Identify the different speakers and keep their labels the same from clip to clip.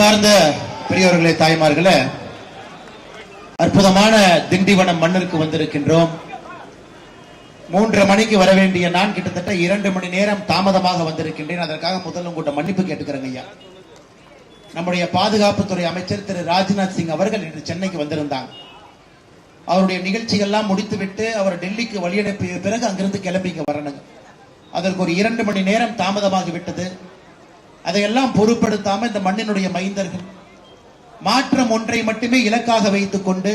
Speaker 1: அன்பார்ந்த பெரியவர்களே தாய்மார்களே அற்புதமான திண்டிவனம் மண்ணிற்கு வந்திருக்கின்றோம். மூன்று மணிக்கு வர வேண்டிய நான் கிட்டத்தட்ட இரண்டு மணி நேரம் தாமதமாக வந்திருக்கின்றேன். அதற்காக முதல் உங்கள்கிட்ட மன்னிப்பு கேட்டுக்கிறேங்க ஐயா. நம்முடைய பாதுகாப்புத்துறை அமைச்சர் திரு ராஜ்நாத் சிங் அவர்கள் இன்று சென்னைக்கு வந்திருந்தாங்க அவருடைய நிகழ்ச்சிகள்லாம் முடித்துவிட்டு அவர் டெல்லிக்கு வழியனுப்பிய பிறகு அங்கிருந்து கிளம்பிங்க வரணுங்க. அதற்கு ஒரு இரண்டு மணி நேரம் தாமதமாகி விட்டது அதையெல்லாம் பொருட்படுத்தாம இந்த மண்ணினுடைய மைந்தர்கள் மாற்றம் ஒன்றை மட்டுமே இலக்காக வைத்துக் கொண்டு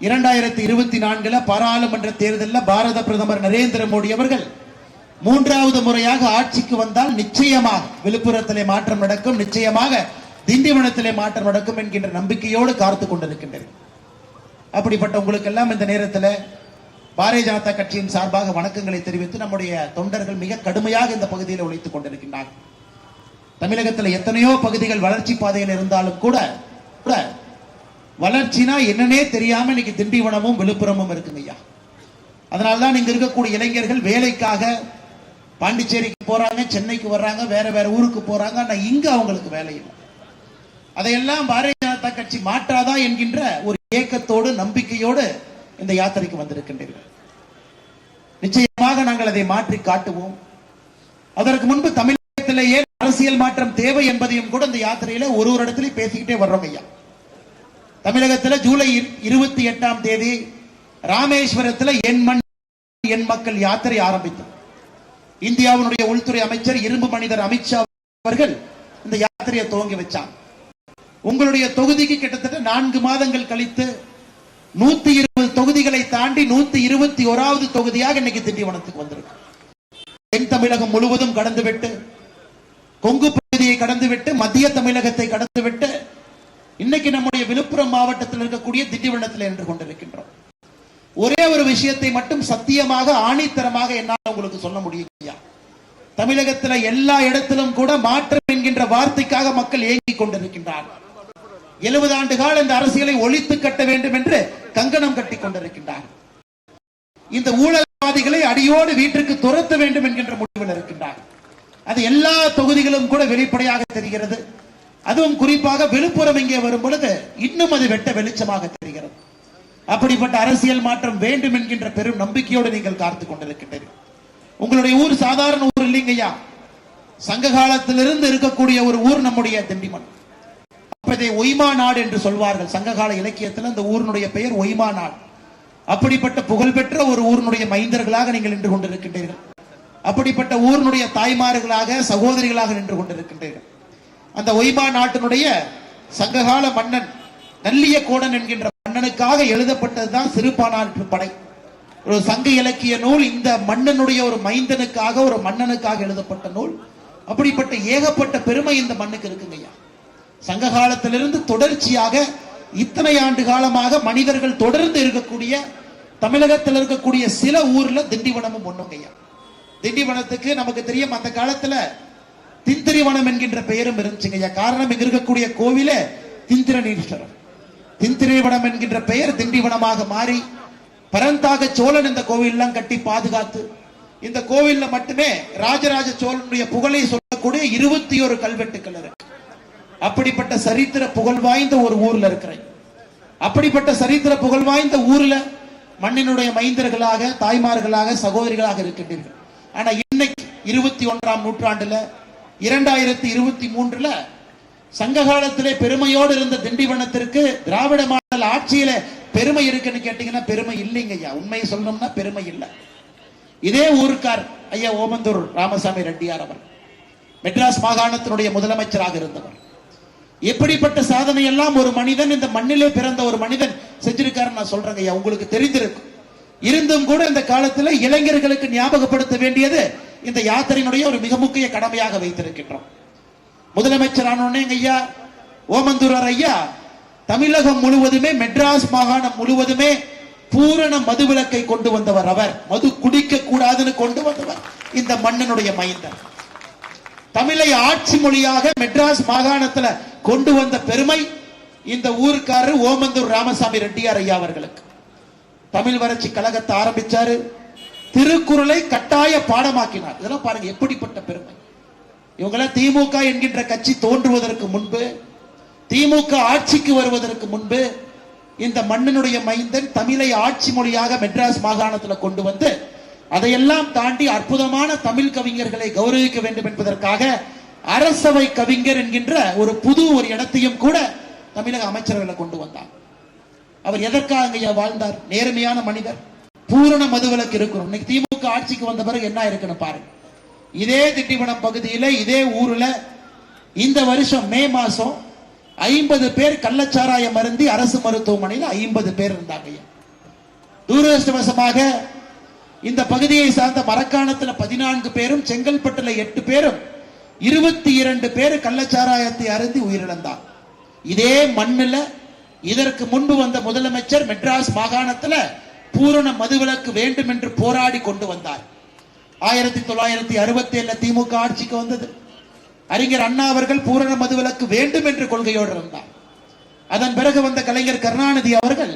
Speaker 1: இரண்டாயிரத்தி இருபத்தி நான்குல பாராளுமன்ற தேர்தலில் பாரத பிரதமர் நரேந்திர மோடி அவர்கள் மூன்றாவது முறையாக ஆட்சிக்கு வந்தால் நிச்சயமாக விழுப்புரத்திலே மாற்றம் நடக்கும் நிச்சயமாக திண்டிவனத்திலே மாற்றம் நடக்கும் என்கின்ற நம்பிக்கையோடு காத்து கொண்டிருக்கின்றது அப்படிப்பட்ட உங்களுக்கெல்லாம் இந்த நேரத்தில் பாரதிய ஜனதா கட்சியின் சார்பாக வணக்கங்களை தெரிவித்து நம்முடைய தொண்டர்கள் மிக கடுமையாக இந்த பகுதியில் உழைத்துக் கொண்டிருக்கின்றார்கள். தமிழகத்தில் எத்தனையோ பகுதிகள் வளர்ச்சி பாதையில் இருந்தாலும் கூட கூட வளர்ச்சினா என்னன்னே தெரியாம இன்னைக்கு திண்டிவனமும் விழுப்புரமும் இருக்குங்க ஐயா. அதனால்தான் இங்க இருக்கக்கூடிய இளைஞர்கள் வேலைக்காக பாண்டிச்சேரிக்கு போறாங்க சென்னைக்கு வர்றாங்க வேற வேற ஊருக்கு போறாங்க ஆனா இங்க அவங்களுக்கு வேலை இல்லை. அதையெல்லாம் பாரதிய ஜனதா கட்சி மாற்றாதா என்கின்ற ஒரு ஏக்கத்தோடு நம்பிக்கையோடு இந்த யாத்திரைக்கு வந்திருக்கின்றீர்கள். நிச்சயமாக நாங்கள் அதை மாற்றி காட்டுவோம். அதற்கு முன்பு தமிழகத்திலேயே அரசியல் மாற்றம் தேவை என்பதையும் கூட இந்த யாத்திரையில ஒரு ஒரு இடத்துலயும் பேசிக்கிட்டே வர்றோம் ஐயா. தமிழகத்துல ஜூலை இருபத்தி எட்டாம் தேதி ராமேஸ்வரத்துல என் மண் என் மக்கள் யாத்திரை ஆரம்பித்தோம் இந்தியாவினுடைய உள்துறை அமைச்சர் இரும்பு மனிதர் அமித்ஷா அவர்கள் இந்த யாத்திரையை துவங்கி வச்சாங்க. உங்களுடைய தொகுதிக்கு கிட்டத்தட்ட நான்கு மாதங்கள் கழித்து நூத்தி இருபது தொகுதிகளை தாண்டி நூத்தி இருபத்தி ஓராவது தொகுதியாக இன்னைக்கு திண்டிவனத்துக்கு வந்திருக்கு. தென் தமிழகம் முழுவதும் கடந்துவிட்டு கொங்கு பகுதியை கடந்துவிட்டு மத்திய தமிழகத்தை கடந்துவிட்டு இன்னைக்கு நம்முடைய விழுப்புரம் மாவட்டத்தில் இருக்கக்கூடிய திண்டிவனத்தில் நின்று கொண்டிருக்கின்றோம். ஒரே ஒரு விஷயத்தை மட்டும் சத்தியமாக ஆணித்தரமாக என்னால் உங்களுக்கு சொல்ல முடியும் ஐயா தமிழகத்துல எல்லா இடத்திலும் கூட மாற்றம் என்கின்ற வார்த்தைக்காக மக்கள் ஏங்கிக் கொண்டிருக்கின்றார்கள் எழுபது ஆண்டு கால இந்த அரசியலை ஒழித்து கட்ட வேண்டும் என்று கங்கணம் கட்டிக் கொண்டிருக்கின்றார். இந்த ஊழல்வாதிகளை அடியோடு வீட்டிற்கு துரத்த வேண்டும் என்கின்ற முடிவில் இருக்கின்றார். அது எல்லா தொகுதிகளும் கூட வெளிப்படையாக தெரிகிறது. அதுவும் குறிப்பாக விழுப்புரம் இங்கே வரும் பொழுது இன்னும் அது வெட்ட வெளிச்சமாக தெரிகிறது. அப்படிப்பட்ட அரசியல் மாற்றம் வேண்டும் என்கின்ற பெரும் நம்பிக்கையோடு நீங்கள் காத்துக் கொண்டிருக்கின்றீர்கள். உங்களுடைய ஊர் சாதாரண ஊர் இல்லைங்கய்யா. சங்க காலத்திலிருந்து இருக்கக்கூடிய ஒரு ஊர் நம்முடைய திண்டிமன் அப்ப இதை ஒய்மா நாடு என்று சொல்வார்கள். சங்ககால இலக்கியத்தில் அந்த ஊரினுடைய பெயர் ஒய்மா நாடு. அப்படிப்பட்ட புகழ்பெற்ற ஒரு ஊரினுடைய மைந்தர்களாக நீங்கள் நின்று கொண்டிருக்கின்றீர்கள். அப்படிப்பட்ட ஊரினுடைய தாய்மார்களாக சகோதரிகளாக நின்று கொண்டிருக்கின்றீர்கள். அந்த ஒய்மா நாட்டினுடைய சங்ககால மன்னன் நல்லிய கோடன் என்கின்ற மன்னனுக்காக எழுதப்பட்டதுதான் சிறுபானாற்று படை. ஒரு சங்க இலக்கிய நூல் இந்த மன்னனுடைய ஒரு மைந்தனுக்காக ஒரு மன்னனுக்காக எழுதப்பட்ட நூல். அப்படிப்பட்ட ஏகப்பட்ட பெருமை இந்த மண்ணுக்கு இருக்குங்கய்யா சங்க காலத்திலிருந்து தொடர்ச்சியாக இத்தனை ஆண்டு காலமாக மனிதர்கள் தொடர்ந்து இருக்கக்கூடிய தமிழகத்தில் இருக்கக்கூடிய சில ஊர்ல திண்டிவனமும் ஒண்ணுங்கய்யா திண்டிவனத்துக்கு நமக்கு தெரியும் அந்த காலத்துல திந்திரிவனம் என்கின்ற பெயரும் இருந்துச்சுங்க. காரணம் இங்க இருக்கக்கூடிய கோவில திந்திரனீஸ்வரர். திந்திரிவனம் என்கின்ற பெயர் திண்டிவனமாக மாறி பரந்தாக சோழன் இந்த கோவிலெல்லாம் கட்டி பாதுகாத்து இந்த கோவில்ல மட்டுமே ராஜராஜ சோழனுடைய புகழை சொல்லக்கூடிய இருபத்தி ஒரு கல்வெட்டுக்கள் இருக்கு. அப்படிப்பட்ட சரித்திர புகழ் வாய்ந்த ஒரு ஊர்ல இருக்கிறேன். அப்படிப்பட்ட சரித்திர புகழ் வாய்ந்த ஊர்ல மண்ணினுடைய மைந்தர்களாக தாய்மார்களாக சகோதரிகளாக இருக்கின்றீர்கள். ஆனா இன்னைக்கு இருபத்தி ஒன்றாம் நூற்றாண்டுல இரண்டாயிரத்தி இருபத்தி மூன்றுல சங்க காலத்திலே பெருமையோடு இருந்த திண்டிவனத்திற்கு திராவிட மாடல் ஆட்சியில பெருமை இருக்குன்னு கேட்டீங்கன்னா பெருமை இல்லைங்க ஐயா. உண்மையை சொல்லணும்னா பெருமை இல்லை. இதே ஊருக்கார் ஐயா ஓமந்தூர் ராமசாமி ரெட்டியார் அவர். மெட்ராஸ் மாகாணத்தினுடைய முதலமைச்சராக இருந்தவர். எப்படிப்பட்ட சாதனை எல்லாம் ஒரு மனிதன் இந்த மண்ணிலே பிறந்த ஒரு மனிதன் செஞ்சிருக்காரு நான் சொல்றேங்க ஐயா. உங்களுக்கு தெரிந்திருக்கும். இருந்தும் கூட இந்த காலத்துல இளைஞர்களுக்கு ஞாபகப்படுத்த வேண்டியது இந்த யாத்திரையினுடைய ஒரு மிக முக்கிய கடமையாக வைத்திருக்கின்றோம். முதலமைச்சரான ஐயா ஓமந்தூரார் ஐயா தமிழகம் முழுவதுமே மெட்ராஸ் மாகாணம் முழுவதுமே பூரண மதுவிலக்கை கொண்டு வந்தவர் அவர். மது குடிக்க கூடாதுன்னு கொண்டு வந்தவர் இந்த மன்னனுடைய மைந்தர். தமிழை ஆட்சி மொழியாக மெட்ராஸ் மாகாணத்துல கொண்டு வந்த பெருமை இந்த ஊருக்காரர் ஓமந்தூர் ராமசாமி ரெட்டியார் ஐயா அவர்களுக்கு. தமிழ் வறட்சி கழகத்தை ஆரம்பிச்சாரு. திருக்குறளை கட்டாய பாடமாக்கினார். இதெல்லாம் பாருங்க எப்படிப்பட்ட பெருமை. இவங்கெல்லாம் திமுக என்கின்ற கட்சி தோன்றுவதற்கு முன்பு திமுக ஆட்சிக்கு வருவதற்கு முன்பு இந்த மண்ணினுடைய மைந்தன் தமிழை ஆட்சி மொழியாக மெட்ராஸ் மாகாணத்தில் கொண்டு வந்து அதையெல்லாம் தாண்டி அற்புதமான தமிழ் கவிஞர்களை கௌரவிக்க வேண்டும் என்பதற்காக அரசவை கவிஞர் என்கின்ற ஒரு புது ஒரு இடத்தையும் கூட தமிழக அமைச்சர்களை கொண்டு வந்தார் அவர் எதற்காக ஐயா வாழ்ந்தார்? நேர்மையான மனிதர். பூரண மதுவிலக்கு இருக்கிறோம். இன்னைக்கு திமுக ஆட்சிக்கு வந்த பிறகு என்ன இருக்குன்னு பாருங்க. இதே திட்டிவனம் பகுதியில இதே ஊர்ல இந்த வருஷம் மே மாசம் ஐம்பது பேர் கள்ளச்சாராயம் மருந்தி அரசு மருத்துவமனையில் ஐம்பது பேர் இருந்தாங்க ஐயா. துரதிருஷ்டவசமாக இந்த பகுதியை சார்ந்த மரக்காணத்துல பதினான்கு பேரும் செங்கல்பட்டுல எட்டு பேரும் இருபத்தி இரண்டு பேர் கள்ளச்சாராயத்தை அருந்தி உயிரிழந்தார் இதே மண்ணில் இதற்கு முன்பு வந்த முதலமைச்சர் மெட்ராஸ் மாகாணத்தில் பூரண மதுவிலக்கு வேண்டும் என்று போராடி கொண்டு வந்தார். ஆயிரத்தி தொள்ளாயிரத்தி அறுபத்தி ஏழுல திமுக ஆட்சிக்கு வந்தது. அறிஞர் அண்ணா அவர்கள் பூரண மதுவிலக்கு வேண்டும் என்று கொள்கையோடு இருந்தார். அதன் பிறகு வந்த கலைஞர் கருணாநிதி அவர்கள்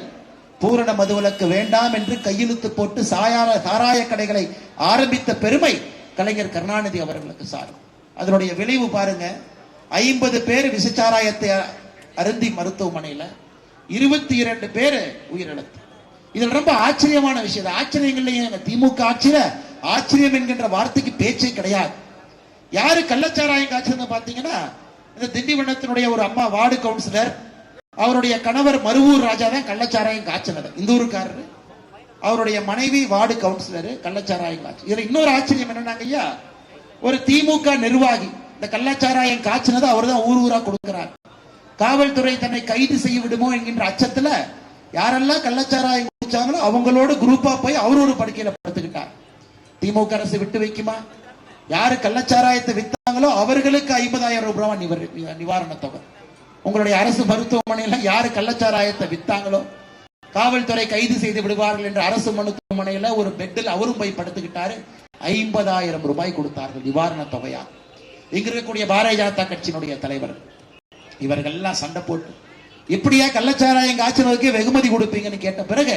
Speaker 1: பூரண மதுவிலக்கு வேண்டாம் என்று கையெழுத்து போட்டு சாயார சாராய கடைகளை ஆரம்பித்த பெருமை கலைஞர் கருணாநிதி அவர்களுக்கு சாரும். அதனுடைய விளைவு பாருங்க ஐம்பது பேர் விசச்சாராயத்தை அருந்தி மருத்துவமனையில் இருபத்தி இரண்டு பேர் உயிரிழப்பு இதில் ரொம்ப ஆச்சரியமான விஷயம். இது ஆச்சரியங்கள்லயே திமுக ஆட்சியில ஆச்சரியம் என்கின்ற வார்த்தைக்கு பேச்சே கிடையாது. யாரு கள்ளச்சாராயம் காய்ச்சல் பாத்தீங்கன்னா இந்த திண்டிவனத்தினுடைய ஒரு அம்மா வார்டு கவுன்சிலர் அவருடைய கணவர் மருவூர் ராஜா தான் கள்ளச்சாராயம் காய்ச்சல் இந்த ஊருக்காரரு அவருடைய மனைவி வார்டு கவுன்சிலர் கள்ளச்சாராயம் காய்ச்சல் இதுல இன்னொரு ஆச்சரியம் என்னன்னாங்க ஐயா ஒரு திமுக நிர்வாகி இந்த கள்ளச்சாராயம் காய்ச்சினதை அவர் தான் ஊர் ஊரா கொடுக்கிறார். காவல்துறை தன்னை கைது செய்ய விடுமோ என்கின்ற அச்சத்துல யாரெல்லாம் கள்ளச்சாராயம் குடிச்சாங்களோ அவங்களோட குரூப்பா போய் அவர் ஒரு படுக்கையில படுத்துக்கிட்டார். திமுக அரசு விட்டு வைக்குமா? யாரு கள்ளச்சாராயத்தை வித்தாங்களோ அவர்களுக்கு ஐம்பதாயிரம் ரூபாய் நிவர்- நிவாரண தொகை. உங்களுடைய அரசு மருத்துவமனையில யாரு கள்ளச்சாராயத்தை வித்தாங்களோ காவல்துறை கைது செய்து விடுவார்கள் என்று அரசு மருத்துவமனையில ஒரு பெட்டில் அவரும் போய் படுத்துக்கிட்டாரு. ஐம்பதாயிரம் ரூபாய் கொடுத்தார்கள் நிவாரண தொகையா. இங்க இருக்கக்கூடிய பாரதிய ஜனதா கட்சியினுடைய தலைவர். இவர்கள் எல்லாம் சண்டை போட்டு எப்படியா கள்ளச்சாராயம் காய்ச்சலுக்கு வெகுமதி கொடுப்பீங்கன்னு கேட்ட பிறகு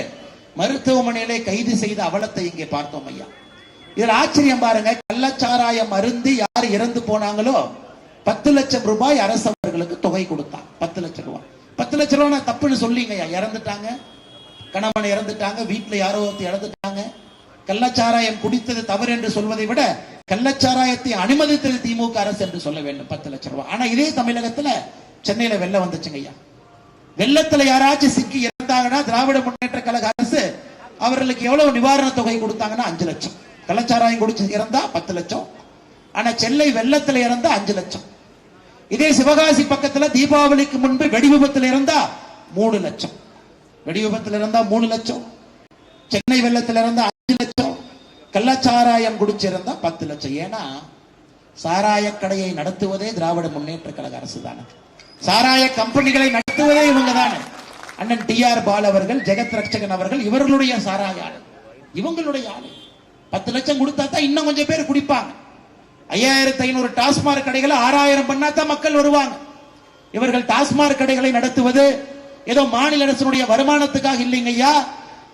Speaker 1: மருத்துவமனையிலே கைது செய்த அவலத்தை இங்கே பார்த்தோம் ஐயா. இதில் ஆச்சரியம் பாருங்க கள்ளச்சாராயம் அருந்து யார் இறந்து போனாங்களோ பத்து லட்சம் ரூபாய் அரசு அவர்களுக்கு தொகை கொடுத்தான் பத்து லட்சம் ரூபாய். பத்து லட்சம் ரூபாய் நான் தப்புன்னு சொல்லிங்க ஐயா. இறந்துட்டாங்க. கணவன் இறந்துட்டாங்க. வீட்டில் யாரோ ஒருத்தர் இறந்துட்டாங்க. கள்ளச்சாராயம் குடித்தது தவறு என்று சொல்வதை விட கள்ளச்சாராயத்தை அனுமதித்தது திமுக அரசு என்று சொல்ல வேண்டும். பத்து லட்சம் ரூபாய். ஆனா இதே தமிழகத்துல சென்னையில வெள்ளம் வந்துச்சுங்க ஐயா. வெள்ளத்துல யாராச்சும் சிக்கி இறந்தாங்கன்னா திராவிட முன்னேற்ற கழக அரசு அவர்களுக்கு எவ்வளவு நிவாரண தொகை கொடுத்தாங்கன்னா அஞ்சு லட்சம். கள்ளச்சாராயம் குடிச்சு இறந்தா பத்து லட்சம். ஆனா சென்னை வெள்ளத்துல இறந்தா அஞ்சு லட்சம். இதே சிவகாசி பக்கத்துல தீபாவளிக்கு முன்பு வெடி விபத்துல இருந்தா மூணு லட்சம். வெடி விபத்துல இருந்தா மூணு லட்சம். சென்னை வெள்ளத்துல இருந்தா அஞ்சு லட்சம். கள்ளச்சாராயம் குடிச்சிருந்தா பத்து லட்சம். ஏன்னா சாராய கடையை நடத்துவதே திராவிட முன்னேற்ற கழக அரசு தானே சாராய கம்பெனிகளை நடத்துவதே இவங்க தானே அண்ணன் டி ஆர் பால் அவர்கள் ஜெகத் ரட்சகன் அவர்கள் இவர்களுடைய சாராய ஆளு. இவங்களுடைய ஆளு. பத்து லட்சம் கொடுத்தா தான் இன்னும் கொஞ்சம் பேர் குடிப்பாங்க. ஐயாயிரத்தி ஐநூறு டாஸ்மாக் கடைகளை ஆறாயிரம் பண்ணா தான் மக்கள் வருவாங்க. இவர்கள் டாஸ்மாக் கடைகளை நடத்துவது ஏதோ மாநில அரசினுடைய வருமானத்துக்காக இல்லைங்க ஐயா.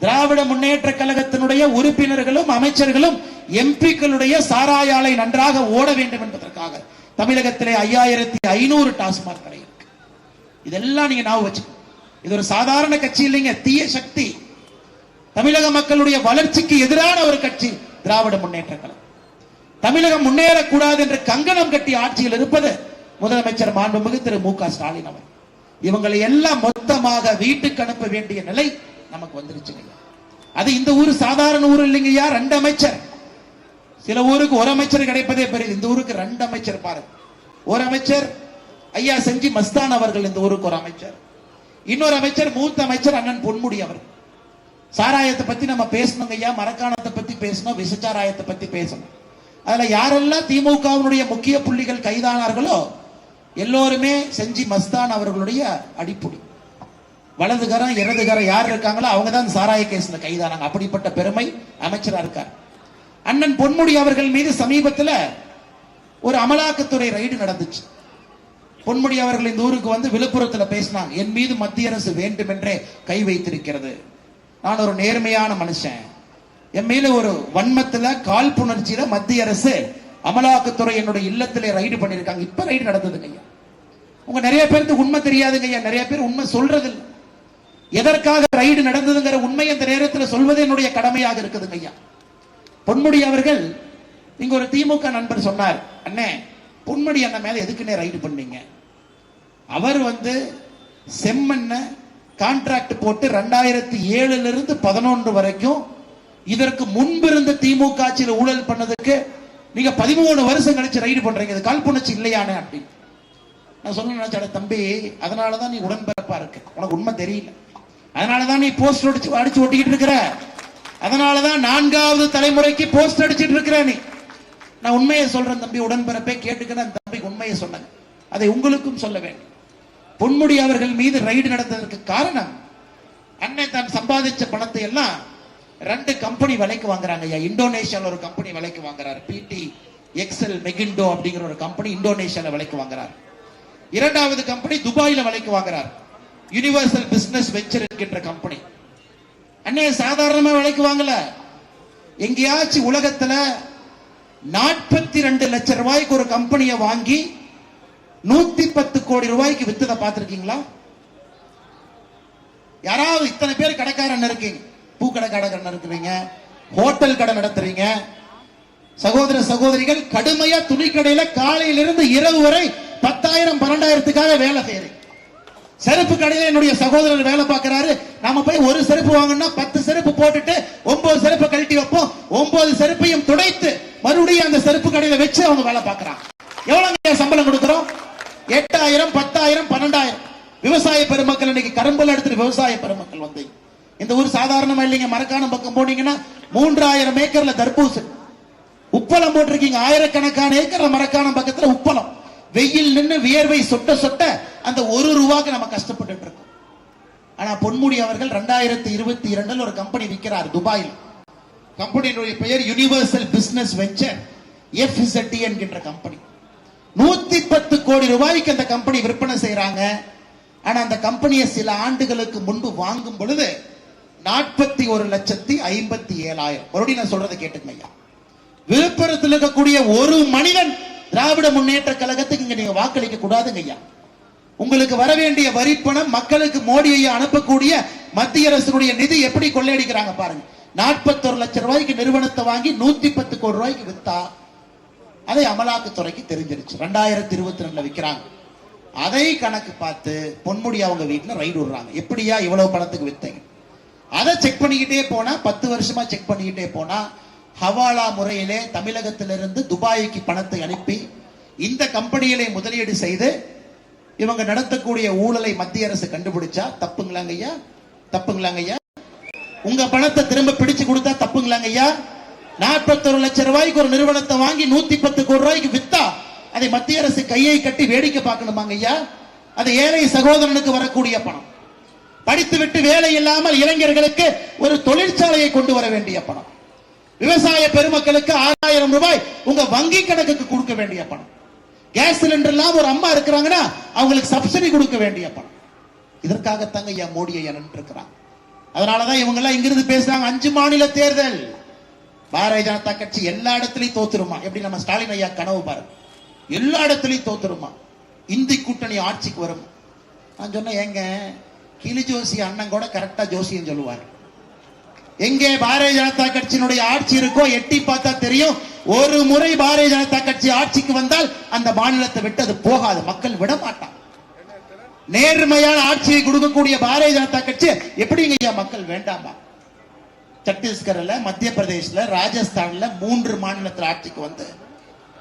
Speaker 1: திராவிட முன்னேற்ற கழகத்தினுடைய உறுப்பினர்களும் அமைச்சர்களும் எம்பிக்களுடைய சாராய ஆலை நன்றாக ஓட வேண்டும் என்பதற்காக தமிழகத்திலே ஐயாயிரத்தி ஐநூறு டாஸ்மாக் கடை இதெல்லாம் நீங்க ஞாபகம் வச்சு இது ஒரு சாதாரண கட்சி இல்லைங்க தீய சக்தி. தமிழக மக்களுடைய வளர்ச்சிக்கு எதிரான ஒரு கட்சி திராவிட முன்னேற்ற கழகம். தமிழகம் முன்னேறக்கூடாது என்று கங்கணம் கட்டி ஆட்சியில் இருப்பது முதலமைச்சர் மாண்புமிகு திரு மு க ஸ்டாலின் அவர் இவங்களை எல்லாம் மொத்தமாக வீட்டுக்கு அனுப்ப வேண்டிய நிலை நமக்கு வந்துருச்சுங்க அது இந்த ஊர் சாதாரண ஊர் இல்லைங்கய்யா ரெண்டு அமைச்சர். சில ஊருக்கு ஒரு அமைச்சர் கிடைப்பதே பெரியது இந்த ஊருக்கு ரெண்டு அமைச்சர் பாருங்க. ஒரு அமைச்சர் ஐயா செஞ்சி மஸ்தான் அவர்கள் இந்த ஊருக்கு ஒரு அமைச்சர். இன்னொரு அமைச்சர் மூத்த அமைச்சர் அண்ணன் பொன்முடி அவர். சாராயத்தை பத்தி நம்ம பேசணுங்க ஐயா மரக்காணத்தை பத்தி பேசணும் விசச்சாராயத்தை பத்தி பேசணும். அதுல யாரெல்லாம் திமுகவினுடைய முக்கிய புள்ளிகள் கைதானார்களோ எல்லோருமே செஞ்சி மஸ்தான் அவர்களுடைய அடிப்புடி. வலதுகரம் இடதுகரம் யார் இருக்காங்களோ அவங்க தான் சாராய கேஸ்ல கைதானாங்க. அப்படிப்பட்ட பெருமை அமைச்சரா இருக்கார். அண்ணன் பொன்முடி அவர்கள் மீது சமீபத்தில் ஒரு அமலாக்கத்துறை ரைடு நடந்துச்சு. பொன்முடி அவர்கள் இந்த ஊருக்கு வந்து விழுப்புரத்தில் பேசினாங்க என் மீது மத்திய அரசு வேண்டுமென்றே கை வைத்திருக்கிறது. நான் ஒரு நேர்மையான மனுஷன். என் மேல ஒரு வன்மத்துல காழ்ப்புணர்ச்சியில மத்திய அரசு அமலாக்கத்துறை என்னுடைய இல்லத்திலே ரைடு பண்ணிருக்காங்க இப்ப ரைடு நடந்ததுங்க ஐயா. உங்க நிறைய பேருக்கு உண்மை தெரியாதுங்க ஐயா. நிறைய பேர் உண்மை சொல்றது எதற்காக ரைடு நடந்ததுங்கிற உண்மை அந்த நேரத்தில் சொல்வது என்னுடைய கடமையாக இருக்குதுங்க ஐயா. பொன்முடி அவர்கள் இங்க ஒரு திமுக நண்பர் சொன்னார் அண்ணே பொன்முடி அண்ணன் மேல எதுக்குன்னே ரைடு பண்ணீங்க? அவர் வந்து செம்மண்ண கான்ட்ராக்ட் போட்டு ரெண்டாயிரத்தி ஏழுல இருந்து பதினொன்று வரைக்கும் இதற்கு முன்பு இருந்த திமுக ஆட்சியில் ஊழல் பண்ணதுக்கு நீங்க பதிமூணு வருஷம் கழிச்சு ரைடு பண்றீங்க. இது காழ்ப்புணர்ச்சி இல்லையானே அப்படின்னு நான் சொல்ல நினைச்சேன் தம்பி அதனாலதான் நீ உடன்பிறப்பா இருக்க. உனக்கு உண்மை தெரியல. அதனாலதான் நீ போஸ்ட் அடிச்சு அடிச்சு ஒட்டிக்கிட்டு இருக்கிற. அதனாலதான் நான்காவது தலைமுறைக்கு போஸ்ட் அடிச்சிட்டு இருக்கிற நீ. நான் உண்மையை சொல்றேன் தம்பி உடன்பிறப்பே கேட்டுக்கிறேன் அந்த தம்பிக்கு உண்மையை சொன்னேன். அதை உங்களுக்கும் சொல்ல வேண்டும். பொன்முடி அவர்கள் மீது ரைடு நடந்ததற்கு காரணம் அன்னை தான் சம்பாதிச்ச பணத்தை எல்லாம் ரெண்டு கம்பெனி விலைக்கு வாங்குறாங்க ஐயா. இந்தோனேஷியால ஒரு கம்பெனி விலைக்கு வாங்குறாரு. பிடி எக்ஸல் மெகிண்டோ அப்படிங்கிற ஒரு கம்பெனி இந்தோனேஷியால விலைக்கு வாங்குறாரு. இரண்டாவது கம்பெனி துபாயில விலைக்கு வாங்குறார். யுனிவர்சல் பிசினஸ் வெஞ்சர் என்கின்ற கம்பெனி அண்ணே சாதாரணமா விலைக்கு வாங்கல. எங்கேயாச்சும் உலகத்துல நாற்பத்தி ரெண்டு லட்சம் ரூபாய்க்கு ஒரு கம்பெனியை வாங்கி நூத்தி பத்து கோடி ரூபாய்க்கு வித்ததை பார்த்திருக்கீங்களா? யாராவது இத்தனை பேர் கடைக்காரன் இருக்கீங்க. பூக்கடை கடைக்காரன் இருக்கிறீங்க. ஹோட்டல் கடை நடத்துறீங்க. சகோதர சகோதரிகள் கடுமையா துணி கடையில காலையிலிருந்து இரவு வரை பத்தாயிரம் பன்னெண்டாயிரத்துக்காக வேலை செய்யறீங்க. செருப்பு கடையில என்னுடைய சகோதரர் வேலை பார்க்கிறாரு. நாம போய் ஒரு செருப்பு வாங்கினா பத்து செருப்பு போட்டுட்டு ஒன்பது செருப்பு கழட்டி வைப்போம். ஒன்பது செருப்பையும் துடைத்து மறுபடியும் அந்த செருப்பு கடையில வச்சு அவங்க வேலை பார்க்கறாங்க. எவ்வளவு சம்பளம் கொடுக்கிறோம்? எட்டாயிரம் பத்தாயிரம் பன்னெண்டாயிரம். விவசாய பெருமக்கள் இன்னைக்கு கரும்புல எடுத்துட்டு விவசாய பெருமக்கள் வந்தீங்க இந்த ஊர் சாதாரணமா இல்லைங்க. மரக்கான பக்கம் போனீங்கன்னா மூன்றாயிரம் ஏக்கர்ல தர்பூசணி. உப்பளம் போட்டிருக்கீங்க. ஆயிரக்கணக்கான ஏக்கர் மரக்கான பக்கத்துல உப்பளம். வெயில் நின்னு வியர்வை சொட்ட சொட்ட அந்த ஒரு ரூபாக்கு நம்ம கஷ்டப்பட்டு இருக்கோம். ஆனா பொன்முடி அவர்கள் ரெண்டாயிரத்தி இருபத்தி இரண்டுல ஒரு கம்பெனி விற்கிறார் துபாயில். கம்பெனியினுடைய பெயர் யுனிவர்சல் பிசினஸ் வெஞ்சர் எஃப்இசட்டி என்கின்ற கம்பெனி நூத்தி பத்து கோடி ரூபாய்க்கு அந்த கம்பெனி விற்பனை செய்யறாங்க ஆனா அந்த கம்பெனியை சில ஆண்டுகளுக்கு முன்பு வாங்கும் பொழுது நாற்பத்தி ஒரு லட்சத்தி ஐம்பத்தி ஏழாயிரம். மறுபடியும் நான் சொல்றதை கேட்டுக்கங்க ஐயா. விழுப்புரத்தில் இருக்கக்கூடிய ஒரு மனிதன் திராவிட முன்னேற்ற கழகத்துக்கு இங்க நீங்க வாக்களிக்க கூடாதுங்க ஐயா. உங்களுக்கு வர வேண்டிய வரிப்பணம் மக்களுக்கு மோடி ஐயா அனுப்பக்கூடிய மத்திய அரசுடைய நிதி எப்படி கொள்ளையடிக்கிறாங்க பாருங்க. நாற்பத்தொரு லட்சம் ரூபாய்க்கு நிறுவனத்தை வாங்கி நூத்தி பத்து கோடி ரூபாய்க்கு வித்தா அதை அமலாக்கத்துறைக்கு தெரிஞ்சிருச்சு. ரெண்டாயிரத்தி இருபத்தி ரெண்டுல விற்கிறாங்க அதை கணக்கு பார்த்து பொன்முடி அவங்க வீட்டுல ரைடு விடுறாங்க. எப்படியா இவ்வளவு பணத்துக்கு வித்தீங்க? அதை செக் பண்ணிக்கிட்டே போனா பத்து வருஷமா செக் பண்ணிக்கிட்டே போனா ஹவாலா முறையிலே தமிழகத்திலிருந்து துபாய்க்கு பணத்தை அனுப்பி இந்த கம்பெனிகளை முதலீடு செய்து இவங்க நடத்தக்கூடிய ஊழலை மத்திய அரசு கண்டுபிடிச்சா தப்புங்களாங்க ஐயா தப்புங்களாங்க ஐயா உங்க பணத்தை திரும்ப பிடிச்சு கொடுத்தா தப்புங்களாங்க ஐயா நாற்பத்தொரு லட்சம் ரூபாய்க்கு ஒரு நிறுவனத்தை வாங்கி நூத்தி பத்து கோடி ரூபாய்க்கு வித்தா அதை மத்திய அரசு கையை கட்டி வேடிக்கை பார்க்கணுமாங்க ஐயா? அது ஏழை சகோதரனுக்கு வரக்கூடிய பணம். படித்துவிட்டு வேலை இல்லாமல் இளைஞர்களுக்கு ஒரு தொழிற்சாலையை கொண்டு வர வேண்டிய பணம். விவசாய பெருமக்களுக்கு ஆறாயிரம் ரூபாய் உங்க வங்கி கணக்குக்கு கொடுக்க வேண்டிய பணம். கேஸ் சிலிண்டர் இல்லாமல் ஒரு அம்மா இருக்கிறாங்கன்னா அவங்களுக்கு சப்சிடி கொடுக்க வேண்டிய பணம். இதற்காகத்தாங்க ஐயா மோடி ஐயா நின்று இருக்கிறாங்க அதனாலதான் இவங்க எல்லாம் இங்கிருந்து பேசுறாங்க அஞ்சு மாநில தேர்தல். பாரதிய ஜனதா கட்சி எல்லா இடத்துலயும் தோத்துருமா? எப்படி நம்ம ஸ்டாலின் ஐயா கனவு பாருங்க எல்லா இடத்துலயும் தோத்துருமா? இந்தி கூட்டணி ஆட்சிக்கு வரும். நான் சொன்னேன் ஏங்க கிளி ஜோசி அண்ணன் கூட கரெக்டா ஜோசியம் சொல்லுவார். எங்கே பாரதிய ஜனதா கட்சியினுடைய ஆட்சி இருக்கோ எட்டி பார்த்தா தெரியும். ஒரு முறை பாரதிய ஜனதா கட்சி ஆட்சிக்கு வந்தால் அந்த மாநிலத்தை விட்டு அது போகாது. மக்கள் விட மாட்டான் நேர்மையான ஆட்சியை கொடுக்கக்கூடிய பாரதிய ஜனதா கட்சி எப்படிங்க ஐயா மக்கள் வேண்டாமா? சத்தீஸ்கர்ல மத்திய பிரதேசில் ராஜஸ்தான்ல மூன்று மாநிலத்தில் ஆட்சிக்கு வந்து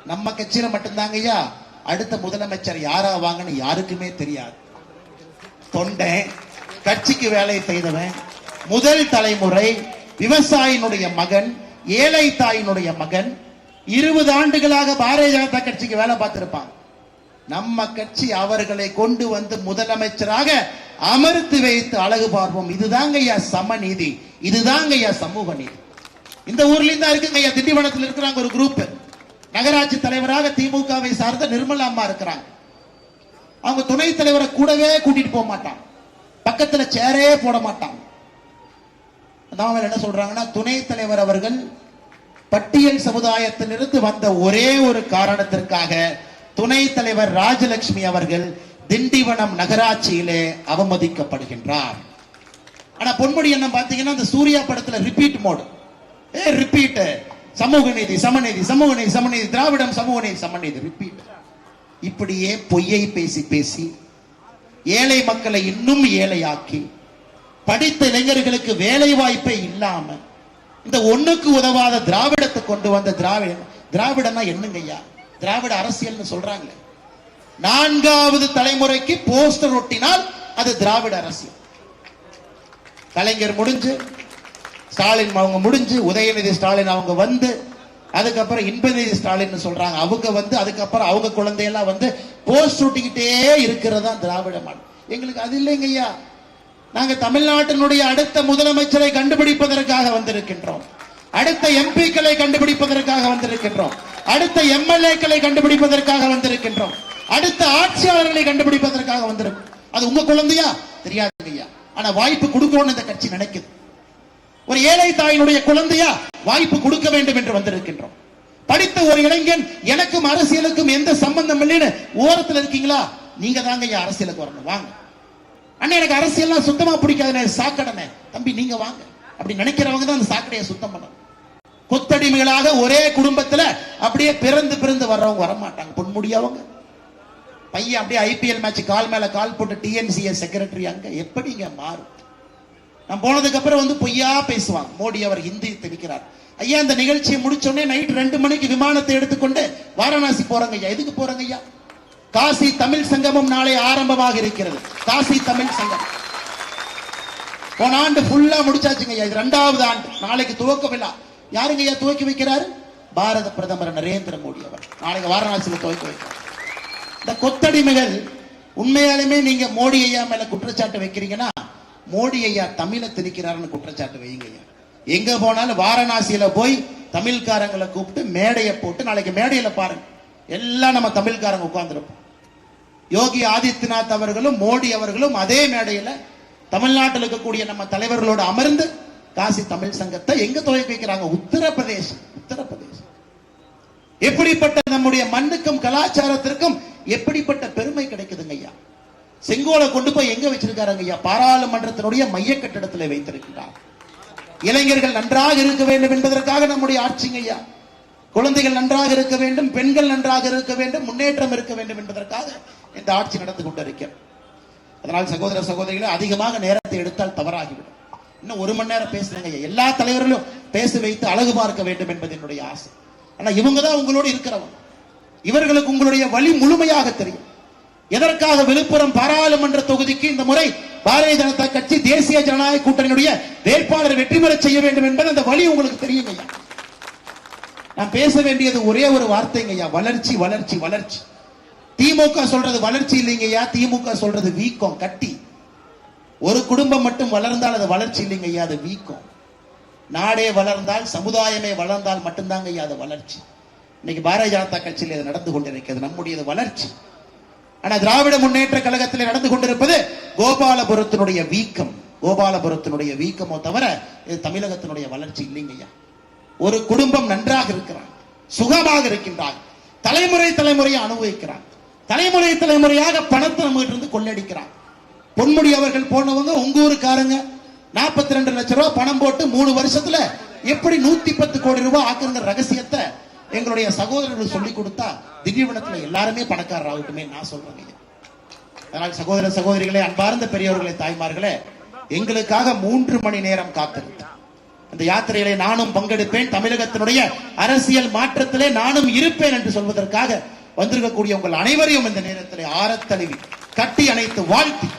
Speaker 1: நம்ம கட்சியில மட்டும்தாங்க ஐயா. அடுத்த முதலமைச்சர் யாரா வாங்கன்னு யாருக்குமே தெரியாது. தொண்டன் கட்சிக்கு வேலை செய்தவன் முதல் தலைமுறை விவசாயினுடைய மகன் ஏழை தாயினுடைய மகன் இருபது ஆண்டுகளாக பாரதிய ஜனதா கட்சிக்கு வேலை பார்த்திருப்பான். நம்ம கட்சி அவர்களை கொண்டு வந்து முதலமைச்சராக அமர்த்து வைத்து அழகு பார்ப்போம். இதுதாங்க ஐயா சமநீதி. இதுதாங்க ஐயா சமூக நீதி. இந்த ஊர்லயும் தான் இருக்குங்க ஐயா. திண்டிவனத்தில் இருக்கிறாங்க ஒரு குரூப் நகராட்சி தலைவராக திமுகவை சார்ந்த நிர்மலா அம்மா இருக்கிறாங்க. அவங்க துணை தலைவரை கூடவே கூட்டிட்டு போக மாட்டான் பக்கத்துல சேரே போட மாட்டான் அதான் என்ன சொல்றாங்கன்னா துணை தலைவர் அவர்கள் பட்டியல் சமுதாயத்திலிருந்து வந்த ஒரே ஒரு காரணத்திற்காக துணை தலைவர் ராஜலட்சுமி அவர்கள் திண்டிவனம் நகராட்சியிலே அவமதிக்கப்படுகின்றார். ஆனா பொன்முடி என்ன பாத்தீங்கன்னா அந்த சூர்யா படத்துல ரிப்பீட் மோடு ஏ ரிப்பீட் சமூக நீதி சமநீதி சமூக நீதி சமநீதி திராவிடம் சமூக நீதி சமநீதி ரிப்பீட் இப்படியே பொய்யை பேசி பேசி ஏழை மக்களை இன்னும் ஏழையாக்கி படித்த இளைஞர்களுக்கு வேலை வாய்ப்பே இல்லாம இந்த ஒண்ணுக்கு உதவாத திராவிடத்தை கொண்டு வந்த திராவிட திராவிடம்னா என்னங்கய்யா? திராவிட அரசியல்னு சொல்றாங்களே. நான்காவது தலைமுறைக்கு போஸ்டர் ஒட்டினால் அது திராவிட அரசியல் கலைஞர் முடிஞ்சு ஸ்டாலின் அவங்க முடிஞ்சு உதயநிதி ஸ்டாலின் அவங்க வந்து அதுக்கப்புறம் இன்பநிதி ஸ்டாலின் சொல்றாங்க. அவங்க வந்து அதுக்கப்புறம் அவங்க குழந்தையெல்லாம் வந்து போஸ்ட் ஒட்டிக்கிட்டே இருக்கிறதா திராவிட மாடல். எங்களுக்கு அது இல்லைங்க ஐயா. நாங்க தமிழ்நாட்டினுடைய அடுத்த முதலமைச்சரை கண்டுபிடிப்பதற்காக வந்திருக்கின்றோம். அடுத்த எம்பிக்களை கண்டுபிடிப்பதற்காக வந்திருக்கின்றோம். அடுத்த எம்எல்ஏக்களை கண்டுபிடிப்பதற்காக வந்திருக்கின்றோம். அடுத்த ஆட்சியாளர்களை கண்டுபிடிப்பதற்காக வந்திருக்கும். அது உங்க குழந்தையா? தெரியாது ஐயா ஆனா வாய்ப்பு கொடுக்கணும்னு இந்த கட்சி நினைக்குது. ஒரு ஏழை தாயினுடைய குழந்தையா வாய்ப்பு கொடுக்க வேண்டும் என்று வந்திருக்கின்றோம். படித்த ஒரு இளைஞன் எனக்கும் அரசியலுக்கும் எந்த சம்பந்தம் இல்லைன்னு ஓரத்துல இருக்கீங்களா? நீங்க தாங்க ஐயா அரசியலுக்கு வரணும். வாங்க. அண்ணன் எனக்கு அரசியல்லாம் சுத்தமா பிடிக்காதுண்ணே. சாக்கடனே தம்பி நீங்க வாங்க. அப்படி நினைக்கிறவங்க தான் அந்த சாக்கடையை சுத்தம் பண்ணணும். கொத்தடிமைகளாக ஒரே குடும்பத்துல அப்படியே பிறந்து பிறந்து வர்றவங்க வரமாட்டாங்க. பொன்முடியவங்க பையன் அப்படியே ஐபிஎல் மேட்ச் கால் மேல கால் போட்டு டிஎன்சிஏ செக்ரட்டரி அங்க எப்படிங்க மாறும்? நான் போனதுக்கு அப்புறம் வந்து பொய்யா பேசுவாங்க மோடி அவர் ஹிந்தி திணிக்கிறார் ஐயா இந்த நிகழ்ச்சியை முடிச்ச உடனே நைட் ரெண்டு மணிக்கு விமானத்தை எடுத்துக்கொண்டு வாரணாசி போறாங்க ஐயா. எதுக்கு போறாங்க ஐயா? காசி தமிழ் சங்கமம் நாளை ஆரம்பமாக இருக்கிறது. காசி தமிழ் சங்கம். போன ஆண்டு ஃபுல்லா முடிச்சாச்சுங்க ஐயா. இது ரெண்டாவது ஆண்டு. நாளைக்கு துவக்க விழா. யாருங்க ஐயா துவக்கி வைக்கிறாரு? பாரத பிரதமர் நரேந்திர மோடி அவர். நாளைக்கு வாரணாசியில் துவக்கி வைக்கிறார். இந்த கொத்தடிமைகள் உண்மையாலுமே நீங்க மோடி ஐயா மேல குற்றச்சாட்டு வைக்கிறீங்கன்னா மோடி ஐயா தமிழை திணிக்கிறாருன்னு குற்றச்சாட்டு வைங்க ஐயா. எங்க போனாலும் வாரணாசியில போய் தமிழ்காரங்களை கூப்பிட்டு மேடையை போட்டு நாளைக்கு மேடையில பாருங்க. எல்லாம் நம்ம தமிழ்காரங்க உட்கார்ந்துருப்போம். யோகி ஆதித்யநாத் அவர்களும் மோடி அவர்களும் அதே மேடையில தமிழ்நாட்டில் இருக்கக்கூடிய நம்ம தலைவர்களோடு அமர்ந்து காசி தமிழ் சங்கத்தை எங்க துவக்கி வைக்கிறாங்க? உத்தரப்பிரதேசம் உத்தரப்பிரதேசம். எப்படிப்பட்ட நம்முடைய மண்ணுக்கும் கலாச்சாரத்திற்கும் எப்படிப்பட்ட பெருமை கிடைக்குதுங்க ஐயா? செங்கோலை கொண்டு போய் எங்க வச்சிருக்காருங்க ஐயா? பாராளுமன்றத்தினுடைய மைய கட்டிடத்தில் வைத்திருக்கிறார். இளைஞர்கள் நன்றாக இருக்க வேண்டும் என்பதற்காக நம்முடைய ஆட்சிங்க ஐயா. குழந்தைகள் நன்றாக இருக்க வேண்டும் பெண்கள் நன்றாக இருக்க வேண்டும் முன்னேற்றம் இருக்க வேண்டும் என்பதற்காக இந்த ஆட்சி நடந்து கொண்டிருக்கிறது. அதனால் சகோதர சகோதரிகளை அதிகமாக நேரத்தை எடுத்தால் தவறாகிவிடும். இன்னும் ஒரு மணி நேரம் பேசுறேங்க ஐயா. எல்லா தலைவர்களும் பேச வைத்து அழகு பார்க்க வேண்டும் என்பது என்னுடைய ஆசை. ஆனா இவங்க தான் உங்களோடு இருக்கிறவங்க. இவர்களுக்கு உங்களுடைய வழி முழுமையாக தெரியும். எதற்காக விழுப்புரம் பாராளுமன்ற தொகுதிக்கு இந்த முறை பாரதிய ஜனதா கட்சி தேசிய ஜனநாயக கூட்டணியுடைய வேட்பாளர் வெற்றி செய்ய வேண்டும் என்பது அந்த வழி உங்களுக்கு தெரியும் ஐயா. நான் பேச வேண்டியது ஒரே ஒரு வார்த்தைங்க ஐயா. வளர்ச்சி வளர்ச்சி வளர்ச்சி. திமுக சொல்றது வளர்ச்சி இல்லைங்க ஐயா. திமுக சொல்றது வீக்கம் கட்டி. ஒரு குடும்பம் மட்டும் வளர்ந்தால் அது வளர்ச்சி இல்லைங்க ஐயா. அது வீக்கம். நாடே வளர்ந்தால் சமுதாயமே வளர்ந்தால் மட்டும்தாங்க ஐயா அது வளர்ச்சி. இன்னைக்கு பாரதிய ஜனதா கட்சியில் இது நடந்து கொண்டிருக்கிறது நம்முடைய வளர்ச்சி. ஆனா திராவிட முன்னேற்ற கழகத்தில் நடந்து கொண்டிருப்பது கோபாலபுரத்தினுடைய வீக்கம். கோபாலபுரத்தினுடைய வீக்கமோ தவிர இது தமிழகத்தினுடைய வளர்ச்சி இல்லைங்கய்யா ஒரு குடும்பம் நன்றாக இருக்கிறான் சுகமாக இருக்கின்றார் தலைமுறை தலைமுறையை அனுபவிக்கிறான் தலைமுறை தலைமுறையாக பணத்தை நம்ம இருந்து கொள்ளடிக்கிறான் பொன்முடி அவர்கள் போனவங்க உங்க ஊருக்காரங்க நாற்பத்தி ரெண்டு லட்சம் ரூபாய் பணம் போட்டு மூணு வருஷத்துல எப்படி நூத்தி பத்து கோடி ரூபாய் ஆக்குற ரகசியத்தை எங்களுடைய சகோதரர்கள் சொல்லி கொடுத்தா திடீர்வனத்துல எல்லாருமே பணக்காரர் ஆகட்டுமே நான் சொல்றேன் அதனால் சகோதர சகோதரிகளே அன்பார்ந்த பெரியவர்களே தாய்மார்களே எங்களுக்காக மூன்று மணி நேரம் காத்திருந்தார் அந்த யாத்திரையிலே நானும் பங்கெடுப்பேன். தமிழகத்தினுடைய அரசியல் மாற்றத்திலே நானும் இருப்பேன் என்று சொல்வதற்காக வந்திருக்கக்கூடிய உங்கள் அனைவரையும் இந்த நேரத்திலே ஆரத்தழுவி கட்டி அணைத்து வாழ்த்தி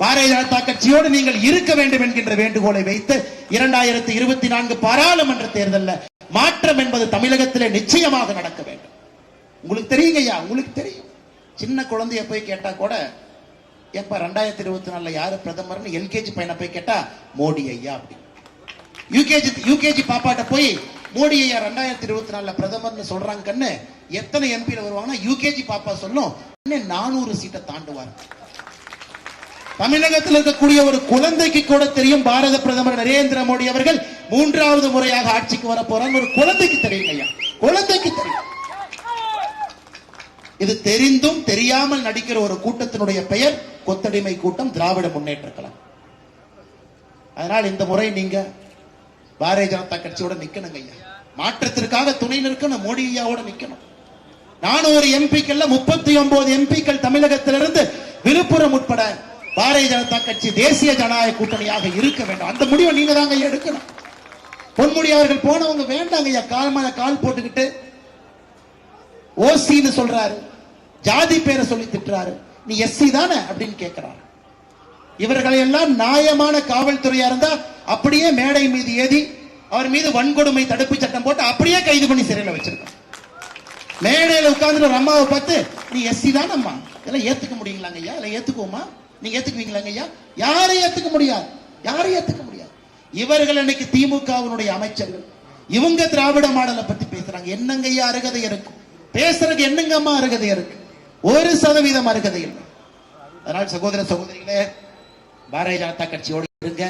Speaker 1: பாரதிய ஜனதா கட்சியோடு நீங்கள் இருக்க வேண்டும் என்கின்ற வேண்டுகோளை வைத்து இரண்டாயிரத்தி இருபத்தி நான்கு பாராளுமன்ற தேர்தலில் மாற்றம் என்பது தமிழகத்திலே நிச்சயமாக நடக்க வேண்டும். உங்களுக்கு தெரியுங்க ஐயா உங்களுக்கு தெரியும். சின்ன குழந்தைய போய் கேட்டா கூட எப்ப ரெண்டாயிரத்தி இருபத்தி நாலுல யாரு பிரதமர்னு எல்கேஜி பையனை போய் கேட்டா மோடி ஐயா அப்படி யூகேஜி யூகேஜி பாப்பாட்ட போய் மோடி ஐயா ரெண்டாயிரத்தி இருபத்தி நாலுல பிரதமர்னு சொல்றாங்க கண்ணு எத்தனை எம்பியில வருவாங்கன்னா யூகேஜி பாப்பா சொல்லும் நானூறு சீட்டை தாண்டுவார். தமிழகத்தில் இருக்கக்கூடிய ஒரு குழந்தைக்கு கூட தெரியும் பாரத பிரதமர் நரேந்திர மோடி அவர்கள் மூன்றாவது முறையாக ஆட்சிக்கு வர போறாங்க ஒரு குழந்தைக்கு தெரியும் ஐயா. குழந்தைக்கு தெரியும். இது தெரிந்தும் தெரியாமல் நடிக்கிற ஒரு கூட்டத்தினுடைய பெயர் கொத்தடிமை கூட்டம் திராவிட முன்னேற்ற கழகம். அதனால் இந்த முறை நீங்க பாரதிய ஜனதா கட்சியோட நிக்கணுங்க ஐயா. மாற்றத்திற்காக துணை நிற்கணும் மோடி ஐயாவோட நிக்கணும். நானூறு எம்பிக்கள்ல முப்பத்தி ஒன்பது எம்பிக்கள் தமிழகத்திலிருந்து விழுப்புரம் உட்பட பாரதிய ஜனதா கட்சி தேசிய ஜனநாயக கூட்டணியாக இருக்க வேண்டும். அந்த முடிவை நீங்க தாங்க ஐயா எடுக்கணும். பொன்முடி அவர்கள் போனவங்க வேண்டாங்க ஐயா. கால் மேல கால் போட்டுக்கிட்டு ஓசின்னு சொல்றாரு. ஜாதி பேரை சொல்லி திட்டுறாரு. நீ எஸ்சி தானே அப்படின்னு கேட்கிறாரு இவர்களை எல்லாம் நியாயமான காவல்துறையா இருந்தா அப்படியே மேடை மீது ஏதி அவர் மீது வன்கொடுமை தடுப்பு சட்டம் போட்டு அப்படியே கைது பண்ணி சிறையில் வச்சிருக்கோம் மேடையில உட்கார்ந்து அம்மாவை பார்த்து நீ எஸ்சி தானே அம்மா இதெல்லாம் ஏத்துக்க முடியுங்களாங்க ஐயா? இதெல்லாம் ஏத்துக்குவோமா? நீங்க ஏத்துக்குவீங்களாங்க ஐயா யாரையும் ஏத்துக்க முடியாது. யாரையும் ஏத்துக்க முடியாது. இவர்கள் இன்னைக்கு திமுகவினுடைய அமைச்சர்கள். இவங்க திராவிட மாடலை பத்தி பேசுறாங்க. என்னங்க ஐயா அருகதை இருக்கு? பேசுறதுக்கு என்னங்கம்மா அருகதை இருக்கு? ஒரு சதவீதம் அருகதை இல்லை. அதனால் சகோதர சகோதரிகளே பாரதிய ஜனதா கட்சியோடு இருங்க.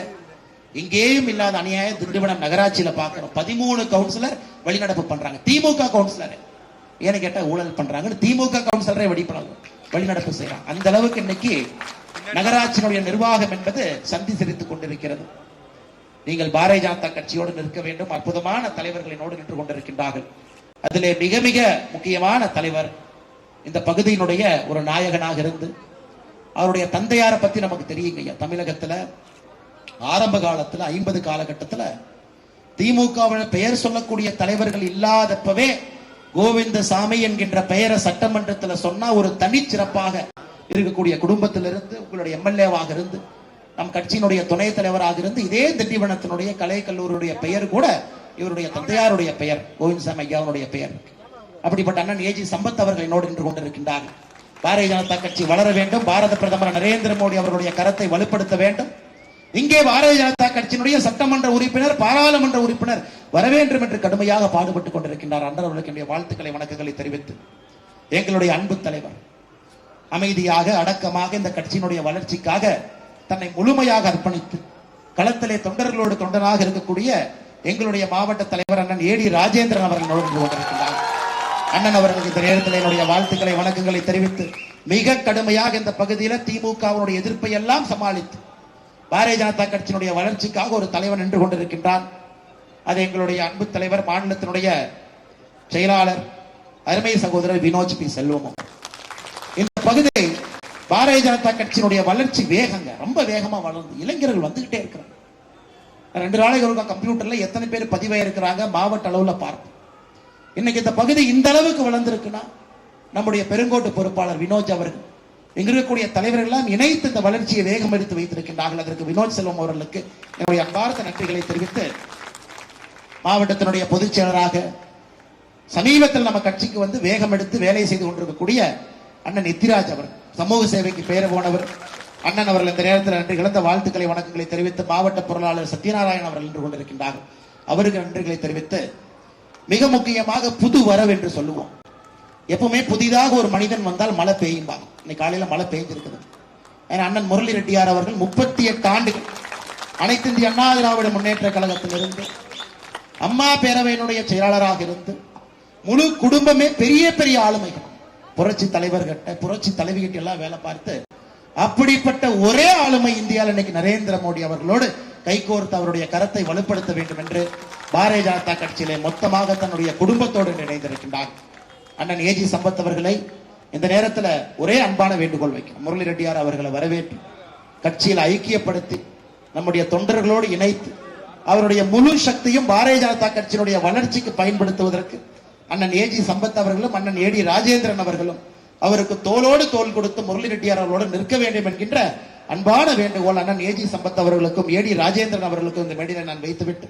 Speaker 1: இங்கேயும் இல்லாத அநியாயம் திண்டிவனம் நகராட்சியில பாக்குறோம் பதிமூணு கவுன்சிலர் வெளிநடப்பு பண்றாங்க. திமுக கவுன்சிலர் ஏன்னு கேட்டா ஊழல் பண்றாங்கன்னு திமுக கவுன்சிலரே வெடிப்படாது வெளிநடப்பு செய்யறாங்க அந்த அளவுக்கு இன்னைக்கு நகராட்சியினுடைய நிர்வாகம் என்பது சந்தி சிரித்துக் கொண்டிருக்கிறது. நீங்கள் பாரதிய ஜனதா கட்சியோடு நிற்க வேண்டும். அற்புதமான தலைவர்களினோடு நின்று கொண்டிருக்கின்றார்கள். அதிலே மிக மிக முக்கியமான தலைவர் இந்த பகுதியினுடைய ஒரு நாயகனாக இருந்து அவருடைய தந்தையாரை பத்தி நமக்கு தெரியுங்க ஐயா. தமிழகத்துல ஆரம்ப காலத்துல ஐம்பது காலகட்டத்துல திமுகவில் பெயர் சொல்லக்கூடிய தலைவர்கள் இல்லாதப்பவே கோவிந்தசாமி என்கின்ற பெயரை சட்டமன்றத்தில் சொன்னா ஒரு தனிச்சிறப்பாக இருக்கக்கூடிய குடும்பத்திலிருந்து உங்களுடைய எம்எல்ஏவாக இருந்து நம் கட்சியினுடைய துணைத் தலைவராக இருந்து இதே திண்டிவனத்தினுடைய கலை கல்லூரியுடைய பெயர் கூட இவருடைய தந்தையாருடைய பெயர் கோவிந்தசாமி ஐயாவுடைய பெயர். அப்படிப்பட்ட அண்ணன் ஏஜி சம்பத் அவர்கள் என்னோடு நின்று கொண்டிருக்கின்றார்கள் பாரதிய ஜனதா கட்சி வளர வேண்டும். பாரத பிரதமர் நரேந்திர மோடி அவர்களுடைய கரத்தை வலுப்படுத்த வேண்டும். இங்கே பாரதிய ஜனதா கட்சியினுடைய சட்டமன்ற உறுப்பினர் பாராளுமன்ற உறுப்பினர் வர வேண்டும் என்று கடுமையாக பாடுபட்டுக் கொண்டிருக்கின்றார். அன்றர் அவர்களுக்கு என்னுடைய வாழ்த்துக்களை வணக்கங்களை தெரிவித்து எங்களுடைய அன்பு தலைவர். அமைதியாக அடக்கமாக இந்த கட்சியினுடைய வளர்ச்சிக்காக தன்னை முழுமையாக அர்ப்பணித்து களத்திலே தொண்டர்களோடு தொண்டராக இருக்கக்கூடிய எங்களுடைய மாவட்ட தலைவர் அண்ணன் ஏடி ராஜேந்திரன் அவர்கள் நுழைந்து கொண்டிருக்கிறார் அண்ணன் அவர்களுக்கு இந்த நேரத்தில் என்னுடைய வாழ்த்துக்களை வணக்கங்களை தெரிவித்து மிக கடுமையாக இந்த பகுதியில் திமுகவுடைய எதிர்ப்பை எல்லாம் சமாளித்து பாரதிய ஜனதா கட்சியினுடைய வளர்ச்சிக்காக ஒரு தலைவர் நின்று கொண்டிருக்கின்றான் அது எங்களுடைய அன்பு தலைவர் மாநிலத்தினுடைய செயலாளர் அருமை சகோதரர் வினோஜ் பி. செல்வமும். பகுதி பாரதிய ஜனதா கட்சியினுடைய வளர்ச்சி வேகங்க ரொம்ப வேகமா வளர்ந்து இளைஞர்கள் வந்துகிட்டே இருக்கிறாங்க. ரெண்டு நாளைக்கு கம்ப்யூட்டர்ல எத்தனை பேர் பதிவாக இருக்கிறாங்க மாவட்ட அளவுல பார்ப்போம். இன்னைக்கு இந்த பகுதி இந்த அளவுக்கு வளர்ந்துருக்குன்னா நம்முடைய பெருங்கோட்டு பொறுப்பாளர் வினோஜ் அவர்கள் இங்க இருக்கக்கூடிய தலைவர்கள் எல்லாம் இணைத்து இந்த வளர்ச்சியை வேகம் எடுத்து வைத்திருக்கின்றார்கள். அதற்கு வினோத் செல்வம் அவர்களுக்கு என்னுடைய அன்பார்ந்த நன்றிகளை தெரிவித்து மாவட்டத்தினுடைய பொதுச் செயலராக சமீபத்தில் நம்ம கட்சிக்கு வந்து வேகம் எடுத்து வேலை செய்து கொண்டிருக்கக்கூடிய அண்ணன் எத்திராஜ் அவர் சமூக சேவைக்கு பெயர் போனவர். அண்ணன் அவர்கள் இந்த நேரத்தில் நன்றி இழந்த வாழ்த்துக்களை வணக்கங்களை தெரிவித்து மாவட்ட பொருளாளர் சத்யநாராயணன் அவர்கள் நின்று கொண்டிருக்கின்றார்கள். அவருக்கு நன்றிகளை தெரிவித்து மிக முக்கியமாக புது வரவு என்று சொல்லுவோம். எப்பவுமே புதிதாக ஒரு மனிதன் வந்தால் மழை பெய்யும்பாங்க. இன்னைக்கு காலையில மழை பெய்ஞ்சிருக்குது. ஏன்னா அண்ணன் முரளி ரெட்டியார் அவர்கள் முப்பத்தி எட்டு ஆண்டுகள் அனைத்து இந்திய அண்ணா திராவிட முன்னேற்ற கழகத்திலிருந்து அம்மா பேரவையினுடைய செயலாளராக இருந்து முழு குடும்பமே பெரிய பெரிய ஆளுமைகள். புரட்சி தலைவர்கிட்ட புரட்சி தலைவிகிட்ட எல்லாம் வேலை பார்த்து அப்படிப்பட்ட ஒரே ஆளுமை இந்தியாவில் இன்னைக்கு நரேந்திர மோடி அவர்களோடு கைகோர்த்து அவருடைய கரத்தை வலுப்படுத்த வேண்டும் என்று பாரதிய ஜனதா கட்சியிலே மொத்தமாக தன்னுடைய குடும்பத்தோடு இணைந்திருக்கின்றார். அண்ணன் ஏஜி சம்பத் அவர்களை இந்த நேரத்தில் ஒரே அன்பான வேண்டுகோள் வைக்கிறோம் முரளி ரெட்டியார் அவர்களை வரவேற்று கட்சியில் ஐக்கியப்படுத்தி நம்முடைய தொண்டர்களோடு இணைத்து அவருடைய முழு சக்தியும் பாரதிய ஜனதா கட்சியினுடைய வளர்ச்சிக்கு பயன்படுத்துவதற்கு அண்ணன் ஏஜி சம்பத் அவர்களும் அண்ணன் ஏடி ராஜேந்திரன் அவர்களும் அவருக்கு தோளோடு தோல் கொடுத்து முரளி ரெட்டியார் அவர்களோடு நிற்க வேண்டும் என்கின்ற அன்பான வேண்டுகோள் அண்ணன் ஏஜி சம்பத் அவர்களுக்கும் ஏடி ராஜேந்திரன் அவர்களுக்கும் இந்த மேடையில் நான் வைத்துவிட்டு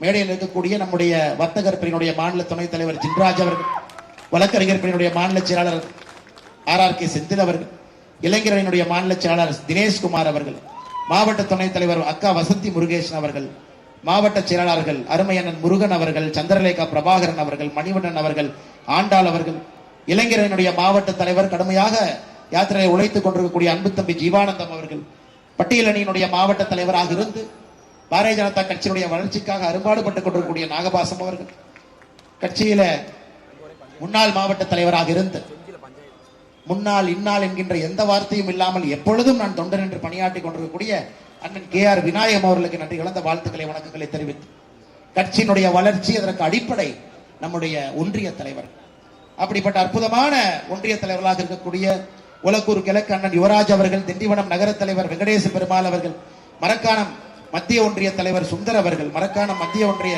Speaker 1: மேடையில் இருக்கக்கூடிய நம்முடைய வர்த்தகர் பிரிவினுடைய மாநில துணைத் தலைவர் ஜின்ராஜ் அவர்கள் வழக்கறிஞர் பிரிவினுடைய மாநில செயலாளர் ஆர் ஆர் கே செந்தில் அவர்கள் இளைஞரணியினுடைய மாநில செயலாளர் தினேஷ்குமார் அவர்கள் மாவட்ட துணைத் தலைவர் அக்கா வசந்தி முருகேஷன் அவர்கள் மாவட்ட செயலாளர்கள் அருமையண்ணன் முருகன் அவர்கள் சந்திரலேகா பிரபாகரன் அவர்கள் மணிவண்ணன் அவர்கள் ஆண்டாள் அவர்கள் இளைஞரனுடைய மாவட்ட தலைவர் கடுமையாக யாத்திரையை உழைத்துக் கொண்டிருக்கக்கூடிய அன்பு தம்பி ஜீவானந்தம் அவர்கள் பட்டியலணியினுடைய மாவட்ட தலைவராக இருந்து பாரதிய ஜனதா கட்சியினுடைய வளர்ச்சிக்காக அரும்பாடுபட்டுக் கொண்டிருக்கக்கூடிய நாகபாசம் அவர்கள் கட்சியில முன்னாள் மாவட்ட தலைவராக இருந்து முன்னாள் இன்னால் என்கின்ற எந்த வார்த்தையும் இல்லாமல் எப்பொழுதும் நான் தொண்டன் என்று பணியாற்றி கொண்டிருக்கக்கூடிய அண்ணன் கே ஆர் விநாயகம் அவர்களுக்கு நன்றி. கலந்த வாழ்த்துக்களை வணக்கங்களை தெரிவித்து கட்சியினுடைய வளர்ச்சி அதற்கு அடிப்படை நம்முடைய ஒன்றிய தலைவர். அப்படிப்பட்ட அற்புதமான ஒன்றிய தலைவர்களாக இருக்கக்கூடிய உலக்கூர் கிழக்கு அண்ணன் யுவராஜ் அவர்கள் திண்டிவனம் நகர தலைவர் வெங்கடேச பெருமாள் அவர்கள் மரக்காணம் மத்திய ஒன்றிய தலைவர் சுந்தர் அவர்கள் மரக்காணம் மத்திய ஒன்றிய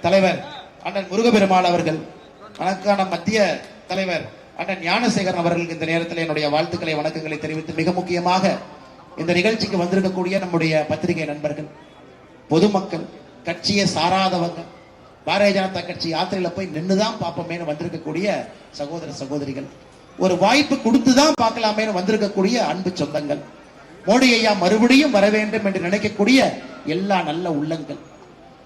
Speaker 1: தலைவர் அண்ணன் முருகபெருமாள் அவர்கள் மரக்காணம் மத்திய தலைவர் அண்ணன் ஞானசேகரன் அவர்களுக்கு இந்த நேரத்தில் என்னுடைய வாழ்த்துக்களை வணக்கங்களை தெரிவித்து மிக முக்கியமாக இந்த நிகழ்ச்சிக்கு வந்திருக்கக்கூடிய நம்முடைய பத்திரிகை நண்பர்கள் பொதுமக்கள் கட்சியை சாராதவங்க பாரதிய ஜனதா கட்சி யாத்திரையில போய் நின்றுதான் பார்ப்போமேனு வந்திருக்கக்கூடிய சகோதர சகோதரிகள் ஒரு வாய்ப்பு கொடுத்து தான் பார்க்கலாமேனு வந்திருக்கக்கூடிய அன்பு சொந்தங்கள் மோடி ஐயா மறுபடியும் வர வேண்டும் என்று நினைக்கக்கூடிய எல்லா நல்ல உள்ளங்கள்.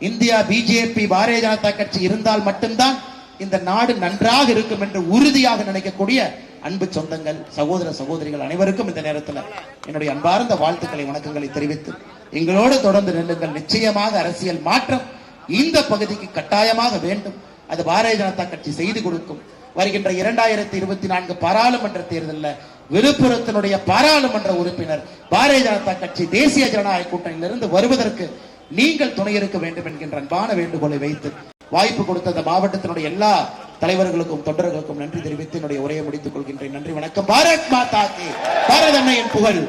Speaker 1: இந்தியா பிஜேபி பாரதிய ஜனதா கட்சி இருந்தால் மட்டும்தான் இந்த நாடு நன்றாக இருக்கும் என்று உறுதியாக நினைக்கக்கூடிய அன்பு சொந்தங்கள் சகோதர சகோதரிகள் அனைவருக்கும் இந்த நேரத்தில் என்னுடைய அன்பார்ந்த வாழ்த்துக்களை வணக்கங்களை தெரிவித்து எங்களோடு தொடர்ந்து நில்லுங்கள் நிச்சயமாக அரசியல் மாற்றம் இந்த பகுதிக்கு கட்டாயமாக வேண்டும். அது பாரதிய ஜனதா கட்சி செய்து கொடுக்கும். வருகின்ற இரண்டாயிரத்தி இருபத்தி நான்கு பாராளுமன்ற தேர்தலில் விழுப்புரத்தினுடைய பாராளுமன்ற உறுப்பினர் பாரதிய ஜனதா கட்சி தேசிய ஜனநாயக கூட்டணியிலிருந்து வருவதற்கு நீங்கள் துணை இருக்க வேண்டும் என்கின்ற அன்பான வேண்டுகோளை வைத்து வாய்ப்பு கொடுத்த அந்த மாவட்டத்தினுடைய எல்லா தலைவர்களுக்கும் தொண்டர்களுக்கும் நன்றி தெரிவித்து என்னுடைய உரையை முடித்துக் கொள்கின்றேன். நன்றி வணக்கம். பாரத் மாதா கி பாரத் அன்னையின் புகழ்.